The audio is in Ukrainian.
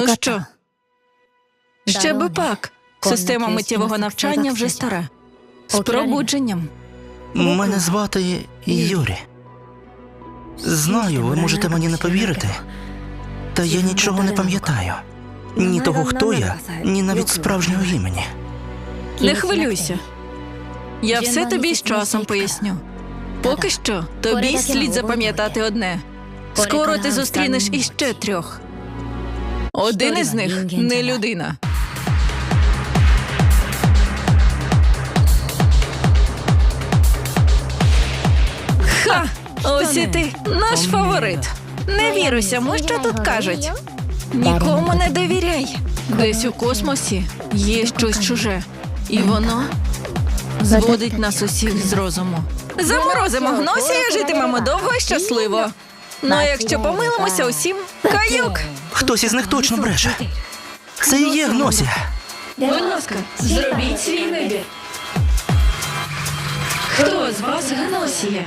Ну що? Ще би пак. Система миттєвого навчання вже стара. З пробудженням. Мене звати Юрі. Знаю, ви можете мені не повірити, та я нічого не пам'ятаю. Ні того, хто я, ні навіть справжнього імені. Не хвилюйся. Я все тобі з часом поясню. Поки що тобі слід запам'ятати одне. Скоро ти зустрінеш іще трьох. Один із них не людина. Ха! Ось і ти, наш фаворит. Не вір усьому, що тут кажуть. Нікому не довіряй. Десь у космосі є щось чуже, і воно зводить нас усіх з розуму. Заморозимо гносі і житимемо довго і щасливо. Ну а якщо помилимося усім, каюк. Хтось із них точно бреше. Це і є гносі. Будь ласка, зробіть свій вибір. Хто з вас гносія?